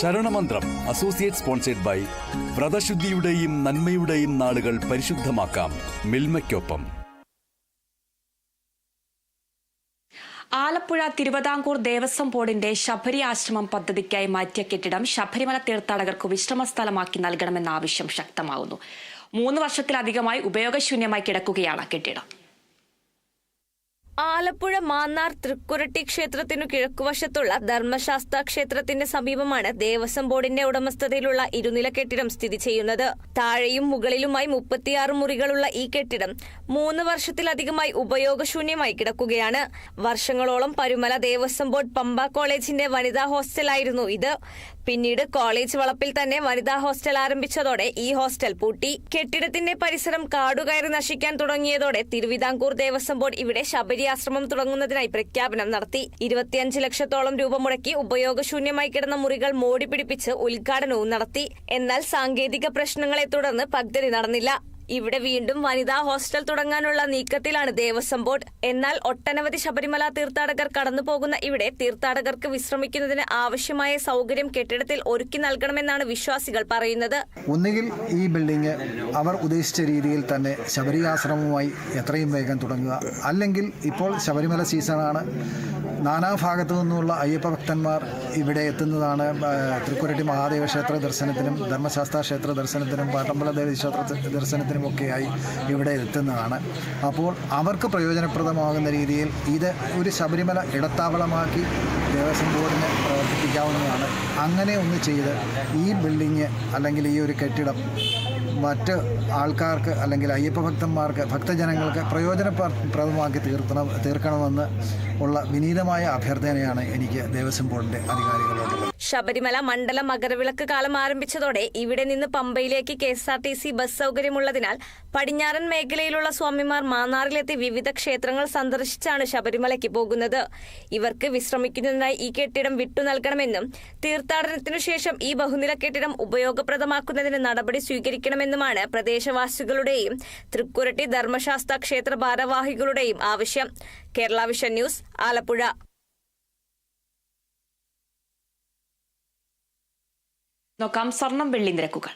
ശരണമന്ത്രം associate sponsored by വ്രതശുദ്ധിയുടെയും നന്മയുടെയും നാളുകൾ പരിശുദ്ധമാക്കാം. മിൽമയ്ക്കൊപ്പം. ആലപ്പുഴ തിരുവിതാംകൂർ ദേവസ്വം ബോർഡിന്റെ ശബരി ആശ്രമം പദ്ധതിക്കായി മാറ്റിയ കെട്ടിടം ശബരിമല തീർത്ഥാടകർക്ക് വിശ്രമ സ്ഥലമാക്കി നൽകണമെന്ന ആവശ്യം ശക്തമാകുന്നു. മൂന്ന് വർഷത്തിലധികമായി ഉപയോഗശൂന്യമായി കിടക്കുകയാണ് കെട്ടിടം. ആലപ്പുഴ മാന്നാർ തൃക്കുരട്ടി ക്ഷേത്രത്തിനു കിഴക്കുവശത്തുള്ള ധർമ്മശാസ്ത്ര ക്ഷേത്രത്തിന്റെ സമീപമാണ് ദേവസ്വം ബോർഡിന്റെ ഉടമസ്ഥതയിലുള്ള ഇരുനില കെട്ടിടം സ്ഥിതി ചെയ്യുന്നത്. താഴെയും മുകളിലുമായി മുപ്പത്തിയാറ് മുറികളുള്ള ഈ കെട്ടിടം മൂന്ന് വർഷത്തിലധികമായി ഉപയോഗശൂന്യമായി കിടക്കുകയാണ്. വർഷങ്ങളോളം പരുമല ദേവസ്വം ബോർഡ് പമ്പ കോളേജിന്റെ വനിതാ ഹോസ്റ്റലായിരുന്നു ഇത്. പിന്നീട് കോളേജ് വളപ്പിൽ തന്നെ വനിതാ ഹോസ്റ്റൽ ആരംഭിച്ചതോടെ ഈ ഹോസ്റ്റൽ പൂട്ടി. കെട്ടിടത്തിന്റെ പരിസരം കാടുകയറി നശിക്കാൻ തുടങ്ങിയതോടെ തിരുവിതാംകൂർ ദേവസ്വം ബോർഡ് ഇവിടെ ശബരി ആശ്രമം തുടങ്ങുന്നതിനായി പ്രഖ്യാപനം നടത്തി. ഇരുപത്തിയഞ്ച് ലക്ഷത്തോളം രൂപ മുടക്കി ഉപയോഗശൂന്യമായി കിടന്ന മുറികൾ മോടി പിടിപ്പിച്ച് ഉദ്ഘാടനവും നടത്തി. എന്നാൽ സാങ്കേതിക പ്രശ്നങ്ങളെ തുടർന്ന് പദ്ധതി നടന്നില്ല. ഇവിടെ വീണ്ടും വനിതാ ഹോസ്റ്റൽ തുടങ്ങാനുള്ള നീക്കത്തിലാണ് ദേവസ്വം ബോർഡ്. എന്നാൽ ഒട്ടനവധി ശബരിമല തീർത്ഥാടകർ കടന്നുപോകുന്ന ഇവിടെ തീർത്ഥാടകർക്ക് വിശ്രമിക്കുന്നതിന് ആവശ്യമായ സൗകര്യം കെട്ടിടത്തിൽ ഒരുക്കി നൽകണമെന്നാണ് വിശ്വാസികൾ പറയുന്നത്. ഒന്നുകിൽ ഈ ബിൽഡിംഗ് അവർ ഉദ്ദേശിച്ച രീതിയിൽ തന്നെ ശബരി ആശ്രമവുമായി എത്രയും വേഗം തുടങ്ങുക. അല്ലെങ്കിൽ ഇപ്പോൾ ശബരിമല സീസണാണ്. നാനാഭാഗത്തു നിന്നുള്ള അയ്യപ്പ ഭക്തന്മാർ ഇവിടെ എത്തുന്നതാണ് തൃക്കുരട്ടി മഹാദേവ ക്ഷേത്ര ദർശനത്തിനും ധർമ്മശാസ്ത്ര ക്ഷേത്ര ദർശനത്തിനും പാട്ടമ്പല ദേവി ക്ഷേത്ര ദർശനത്തിനും ഒക്കെയായി ഇവിടെ എത്തുന്നതാണ്. അപ്പോൾ അവർക്ക് പ്രയോജനപ്രദമാകുന്ന രീതിയിൽ ഇത് ഒരു ശബരിമല ഇടത്താവളമാക്കി ദേവസ്വം ബോർഡിന് പ്രവർത്തിപ്പിക്കാവുന്നതാണ്. അങ്ങനെ ഒന്ന് ചെയ്ത് ഈ ബിൽഡിങ് അല്ലെങ്കിൽ ഈ ഒരു കെട്ടിടം മറ്റ് ആൾക്കാർക്ക് അല്ലെങ്കിൽ അയ്യപ്പ ഭക്തന്മാർക്ക് ഭക്തജനങ്ങൾക്ക് പ്രയോജനപ്രദമാക്കി തീർക്കണം തീർക്കണമെന്ന് ഉള്ള വിനീതമായ അഭ്യർത്ഥനയാണ് എനിക്ക് ദേവസ്വം ബോർഡിന്റെ അധികാരികളോടുള്ളത്. ശബരിമല മണ്ഡലം മകരവിളക്ക് കാലം ആരംഭിച്ചതോടെ ഇവിടെ നിന്ന് പമ്പയിലേക്ക് K S R T C bus സൗകര്യമുള്ളതിനാൽ പടിഞ്ഞാറൻ മേഖലയിലുള്ള സ്വാമിമാർ മാന്നാറിലെത്തി വിവിധ ക്ഷേത്രങ്ങൾ സന്ദർശിച്ചാണ് ശബരിമലയ്ക്ക് പോകുന്നത്. ഇവർക്ക് വിശ്രമിക്കുന്നതിനായി ഈ കെട്ടിടം വിട്ടു നൽകണമെന്നും തീർത്ഥാടനത്തിനു ശേഷം ഈ ബഹുനില കെട്ടിടം ഉപയോഗപ്രദമാക്കുന്നതിന് നടപടി സ്വീകരിക്കണമെന്നുമാണ് പ്രദേശവാസികളുടെയും തൃക്കുരട്ടി ധർമ്മശാസ്ത്ര ക്ഷേത്ര ഭാരവാഹികളുടെയും ആവശ്യം. Kerala vision news Alappuzha. നോക്കാം സ്വർണം വെള്ളി നിരക്കുകൾ.